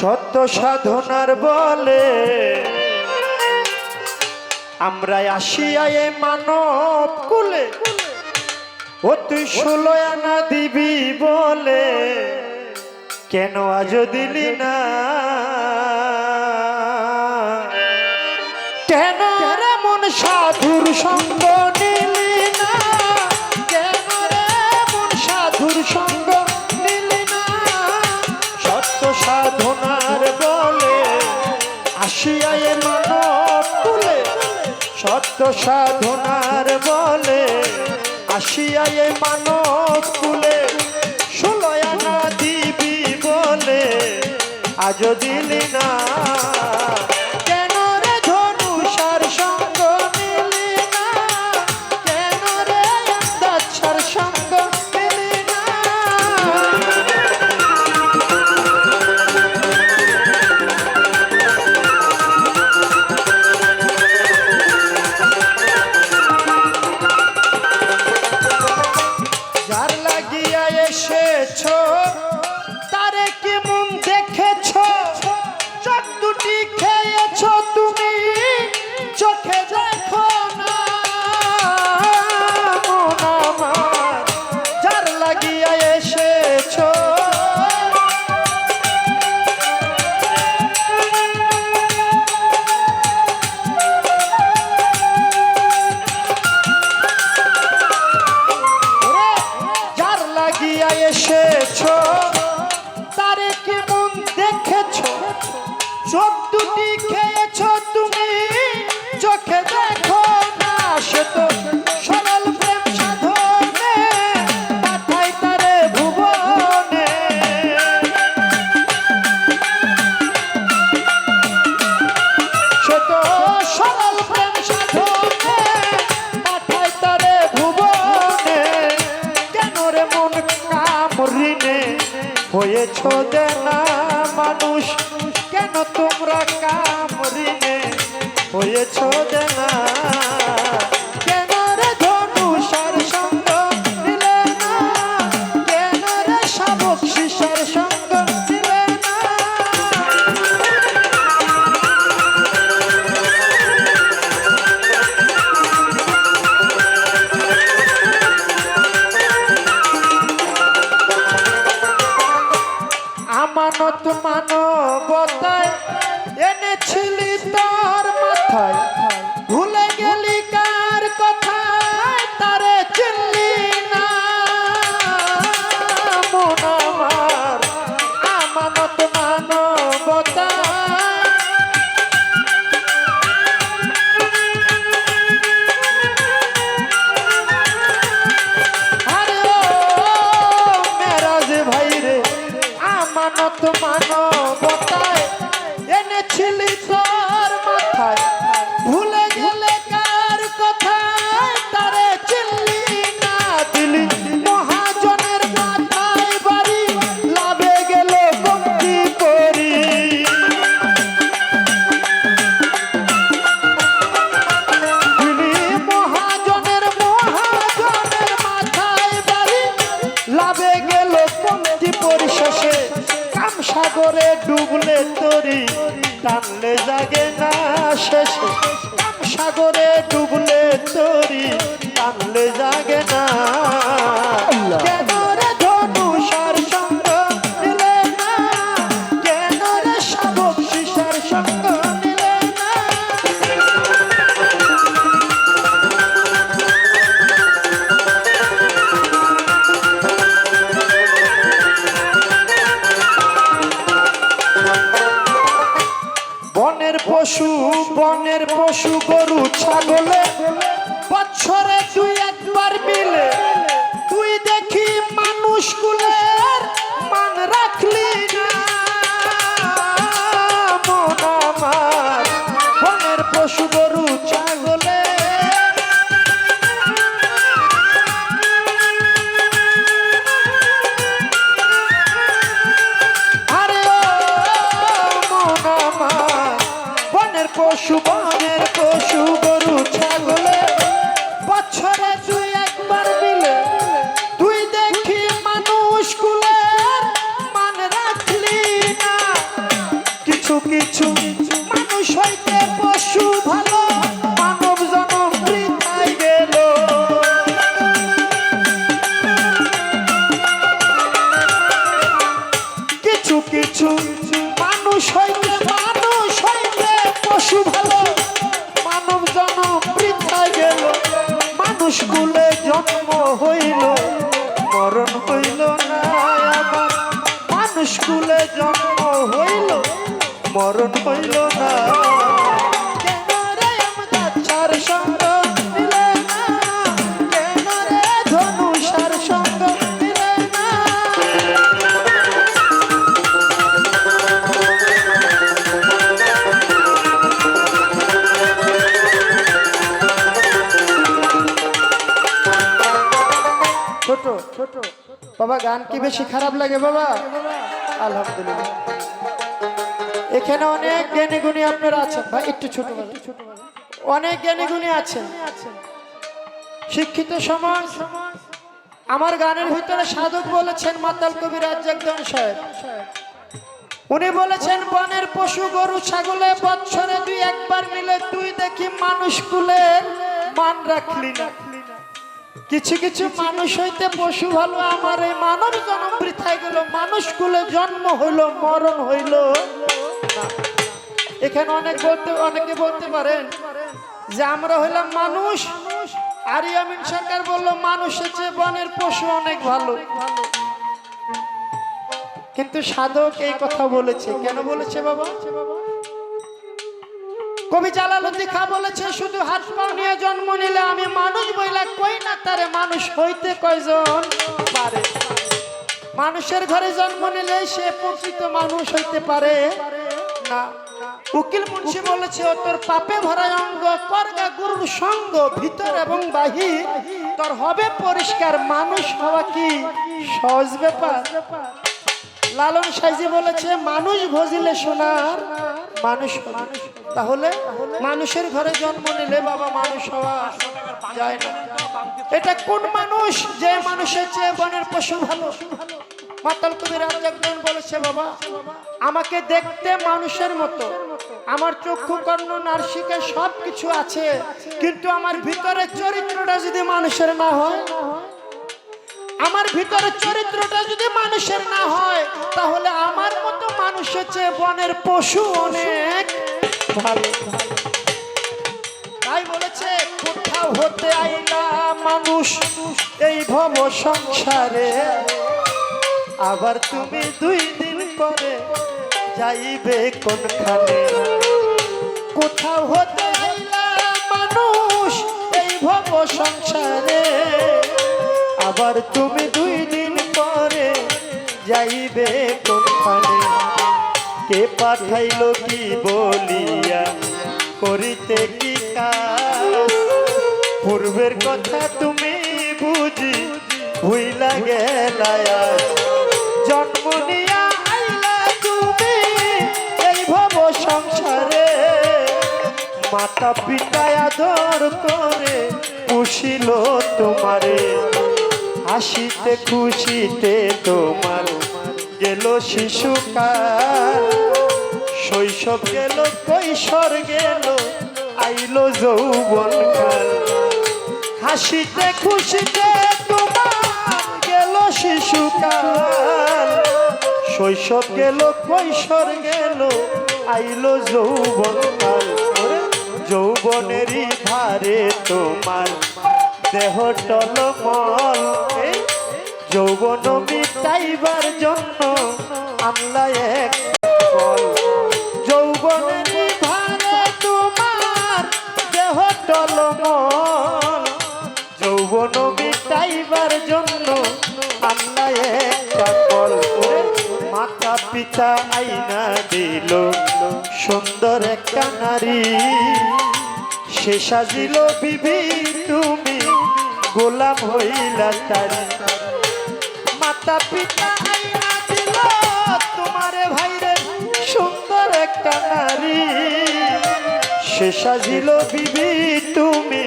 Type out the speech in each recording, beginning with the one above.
সত্য সাধনার বলে আমরা আসিয়া এ মানব কুলে ও তুই ষোলো আনা দিবি বলে, কেন আজ দিলি না? কেন মন সাধুর সঙ্গ নিলি না? কেন মন সাধুর সঙ্গ নিলি না? সত্য সাধনার বলে আসিয়া এ মানব কুলে, সত্য সাধনার বলে আসিয়া এ মানব কুলে ষোলো আনা দিবি বলে আজ দিলি না। হয়েছ না মানুষ? কেন তোমরা কামরিনে হয়েছ যে কেন আমানত মানবতায় এনেছিলি তোর মাথায়। ভুলে গেলে কার কথায় তারে চিনলি না দিলি। মহাজনের মাথায় বাড়ি, লাভে গেল বন্দি করি। মহাজনের মহাজনের মাথায় বাড়ি, লাভে গেল পঙ্ক্তি পরিশেষে সাগরে ডুবলে তরি টানলে জাগে না শেষে। সাগরে ডুবলে তরি টানলে জাগে না পশু বনের পশু গরু ছাগলে পশু বনের পশু গরু ছাগলে বাবা, গান কি বেশি খারাপ লাগে বাবা? আলহামদুলিল্লাহ। এখানে অনেক জ্ঞানী গুণী আপনারা আছেন। ভাই, একটু ছোট অনেক জ্ঞানী গুণী আছেন। শিক্ষিত সমাজ। আমার গানের ভিতরে সাধক বলেছেন মাতাল কবি রাজ্জাকদন সাহেব। উনি বলেছেন, বনের পশু গরু, ছাগলে, বৎসরে দুই একবার মিলে তুই দেখি মানুষ কুলের মান রাখলি না। কিছু কিছু মানুষ হইতে পশু ভালো আমার এই মানব জন্ম বৃথায় গেল, মানুষ কুলে জন্ম হইল, মরণ হইল। এখানে অনেক বলতে, অনেকে বলতে পারেন যে আমরা হইলাম মানুষ। আর ইয়ামিন সরকার বলল, মানুষের চেয়ে বনের পশু অনেক ভালো। কিন্তু সাধক এই কথা বলেছে। কেন বলেছে বাবা বাবা? কবি জালালুদ্দিন খা বলেছে, শুধু হাত পা নিয়ে জন্ম নিলে আমি মানুষ বইলা কই না, তারে মানুষ হইতে কয়জন পারে? মানুষের ঘরে জন্ম নিলে সে প্রকৃত মানুষ হইতে পারে না। উকিল মুন্সি বলেছে তোর পাপে ভরা অঙ্গ, করগা গুরুর সঙ্গ, ভিতর এবং বাহির। তোর হবে পরিষ্কার, মানুষ হওয়া কি সহজ ব্যাপার? লালন সাইজি বলেছে, মানুষ ভজিলে সোনার, মানুষ হবে। তাহলে মানুষের ঘরে জন্ম নিলে বাবা মানুষ হওয়া যায় না। এটা কোন মানুষ যে মানুষের চেয়ে বনের পশু ভালো? মাতাল কবি রাজ্জাকজন বলেছে, বাবা, আমাকে দেখতে মানুষের মতো। আমার চক্ষু, কর্ণ নার্সিকা সব কিছু আছে। কিন্তু আমার ভিতরে চরিত্রটা যদি মানুষের না হয়, আমার ভিতরে চরিত্রটা যদি মানুষের না হয়, তাহলে আমার মতো মানুষের চেয়ে বনের পশু অনেক ভালো। তাই বলেছে, কোথাও হতে আইলা মানুষ, এই ভব সংসারে। আবার তুমি দুই দিন পরে যাইবে কোনখানে? কোথাও হতে আইলা মানুষ, এই ভব সংসারে। আবার তুমি দুই দিন পরে যাইবে কোনখানে? কে পাঠাইল কি বলিয়া? করিতে কি কাজ? পূর্বের কথা তুমি বুঝি ভুইলা গেলায়া। জন্ম নিয়া আইলা তুমি এই ভব সংসারে। মাতা পিতা আদর করে পুষিল তোমারে। হাসিতে খুশিতে তোমার গেল শিশুকাল শৈশব গেল, কৈশোর গেল, আইলো যৌবনকাল হাসিতে, খুশিতে তোমার গেল শিশুকাল শৈশব গেল, কৈশোর গেল, আইলো যৌবনকাল যৌবনেরই ভারে তোমার। দেহ টলমল যৌবন মিটাইবার জন্য আল্লাহ এক তোমার দেহ যৌবন জন্য পিতা আইনা দিল। সুন্দর একটা নারী। সে সাজিল বিবি তুমি, গোলাম হইলা তারি। মাতা পিতা আইনা দিল তোমারে ভাইরে সুন্দর একটা নারী। সে সাজিল, বিবি, তুমি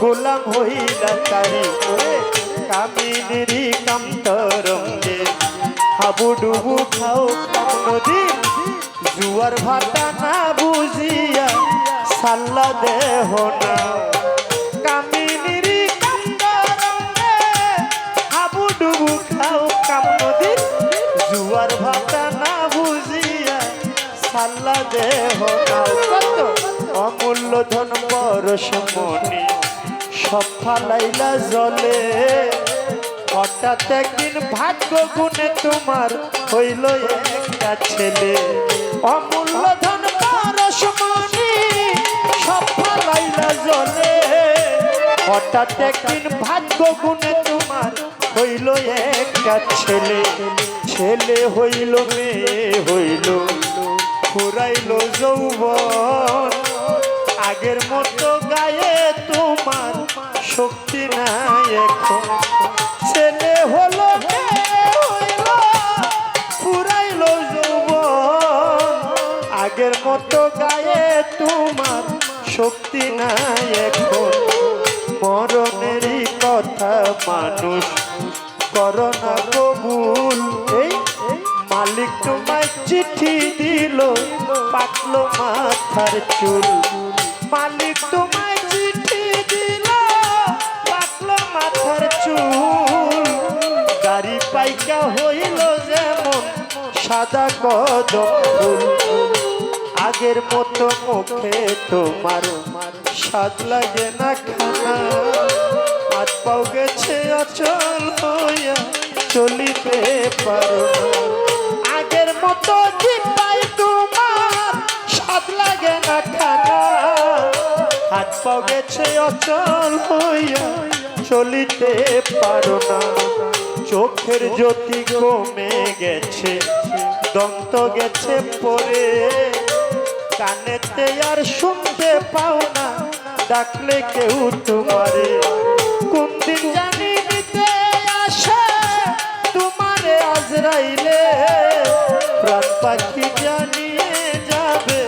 গোলাম হইলা তারি ওরে কামিনীরি কান্তরঙ্গে হাবুডুবু খাও নদী জুয়ার ভাটা না বুঝিয়া সাল্লা দেহ না সাল্লা দেহ অমূল্য ধন পরশ মনি সব ফালাইলা জলে। হঠাৎ একদিন ভাগ্য গুণে তোমার হইল একটা ছেলে। অমূল্য ধন পরশমণি সব ফালাইলা জলে। হঠাৎ একদিন ভাগ্য গুণে তোমার হইল একটা ছেলে। ছেলে হইল, মেয়ে হইল। ফুরাইল যৌবন। আগের মতো গায়ে তোমার শক্তি নাই এখন। ছেলে হলো ফুরাইল যৌবন। আগের মতো গায়ে তোমার শক্তি নাই এখন। মরণেরই কথা মানুষ করোনা কবুল। এই মালিক তোমায় চিঠি দিল পাকলো মাথার চুল। মালিক তোমায় চিঠি দিল পাকলো মাথার চুল। গাড়ি পাইকা হইল যেমন সাদা কদম আগের মতো মুখে তোমার স্বাদ লাগে না খানা। হাত পাও গেছে অচল হইয়া চলিতে পারো না। মতো লাগে না খানা হাত পাও গেছে অচল হইয়া চলিতে পারো না। চোখের জ্যোতি কমে গেছে, দন্ত গেছে পরে। কানেতে আর শুনতে পাও না, ডাকলে কেউ তোমারে। কোন দিন জানি নিতে আসে, তোমারে আজরাইলে। প্রাণ পাখি জানিয়ে যাবে,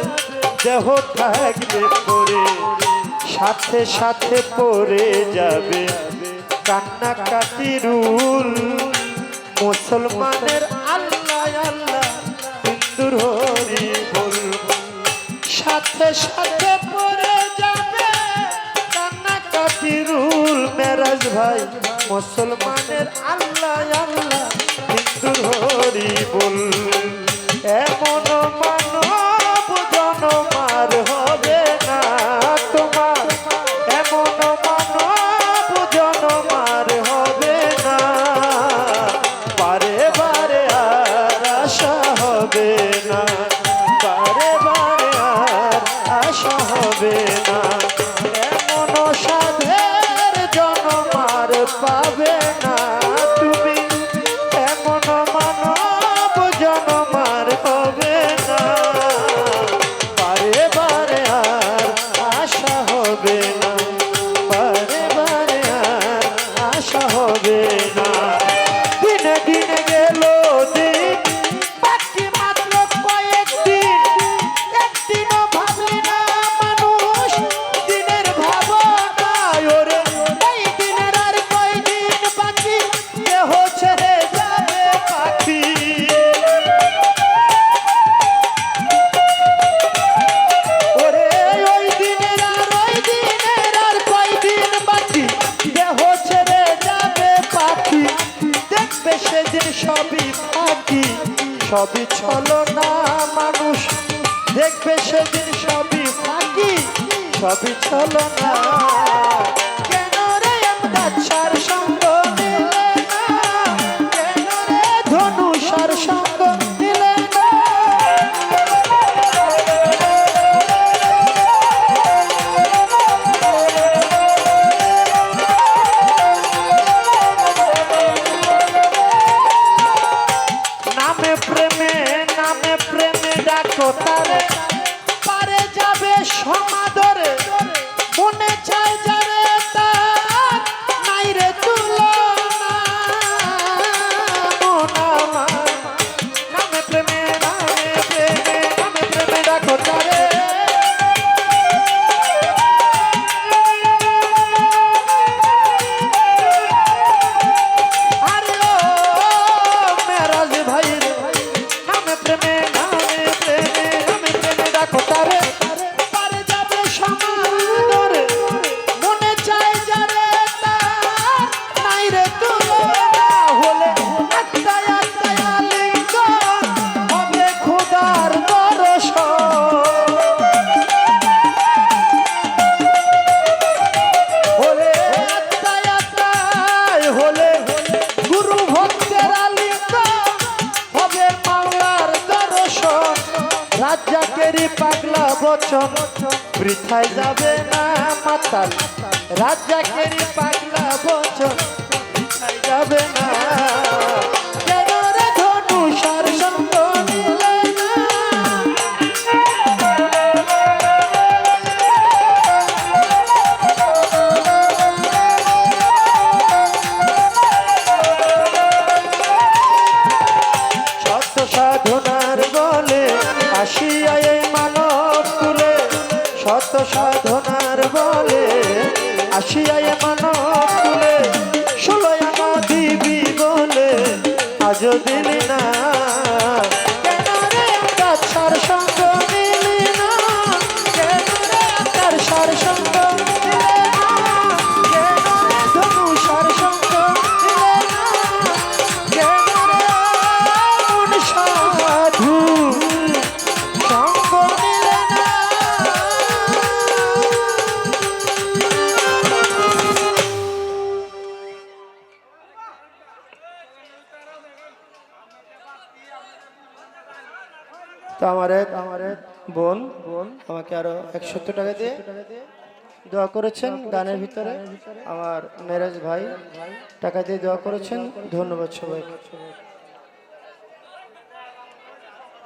দেহ থাকবে পরে সাথে সাথে পরে যাবে। কান্না কাটি রুল, মুসলমানের আল্লাহ আল্লাহ, হিন্দুর হরি বল। সাথে সাথে পরে যাবে, কান্না কাটি রুল। মেরাজ ভাই, মুসলমানের আল্লাহ আল্লাহ, হিন্দুর হরি বল। সবই ছলো না মানুষ। দেখবে সেদিন সবই ফাঁকি। সবই ছলো না। কেন রে আমরা চার সঙ্গ রাজ্জাকেরই পাগলা বচন বৃথায় যাবে না মাতাল। রাজ্জাকেরই পাগলা বচন সাধনার বলে আসিয়া তো আমার এক আমার এক বোন বোন আমাকে আরও একশো টাকা দিয়ে দোয়া করেছেন গানের ভিতরে। আমার মেরাজ ভাই টাকা দিয়ে দোয়া করেছেন। ধন্যবাদ সবাইকে।